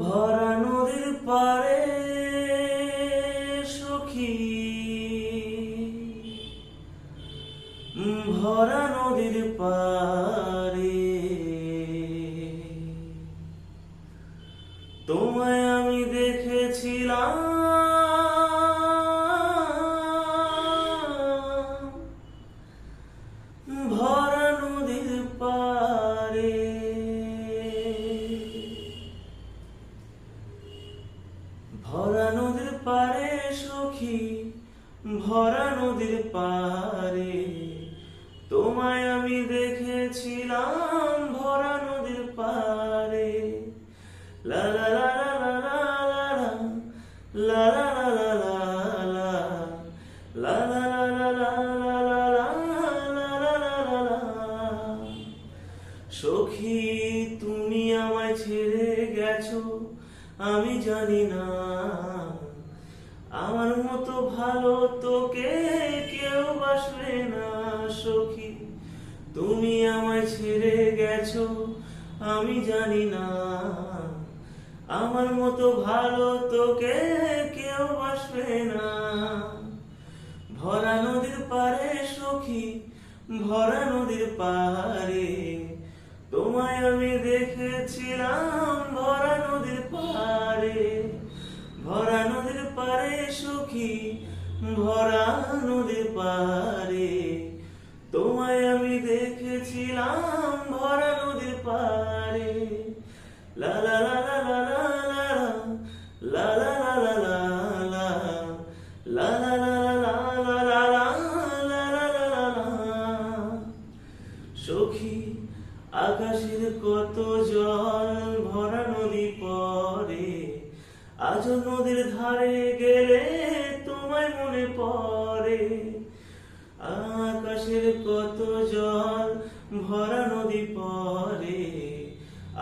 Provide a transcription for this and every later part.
ভরা নদীর পারে সখী। ভরা নদীর পারে তোমায় আমি দেখেছিলাম নদীর পারে সখী ভরা নদীর পারে তোমায় আমি দেখেছিলাম ভরা নদীর পারে লা লা লা সখী তুমি আমায় ছেড়ে গেছো আমি জানি না আমার মতো ভালো তোকে কেউ বাসবে না, সখী। তুমি আমায় ছেড়ে গেছো, আমি জানি না। আমার মতো ভালো তোকে কেউ বাসবে না। ভরা নদীর পারে সখী, ভরা নদীর পারে তোমায় আমি দেখেছিলাম সখী ভরা নদীর পারে তোমায় আমি দেখেছিলাম ভরা নদীর পারে সখী আকাশের কত জল ভরা নদী পরে আজ নদীর ধারে গেলে তোমায় মনে পড়ে। আকাশের কত জল ভরা নদী পরে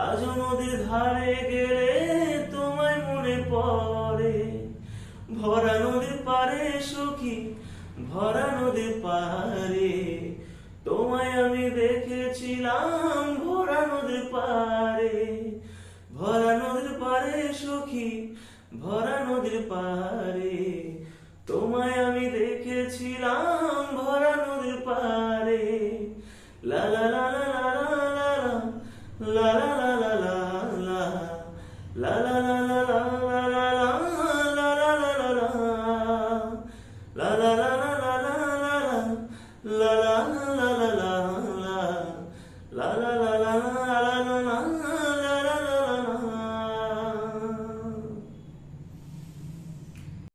আজ নদীর ধারে গেলে তোমায় মনে পড়ে। ভরা নদীর পারে সখী, ভরা নদীর পারে তোমায় আমি দেখেছিলাম ভরা নদীর পারে ভরা নদীর পারে সখী ভরা নদীর পারে তোমায় আমি দেখেছিলাম ভরা নদীর পারে লা লা লা লা লা লা লা লা লা লা লা লা লা লা la la la la la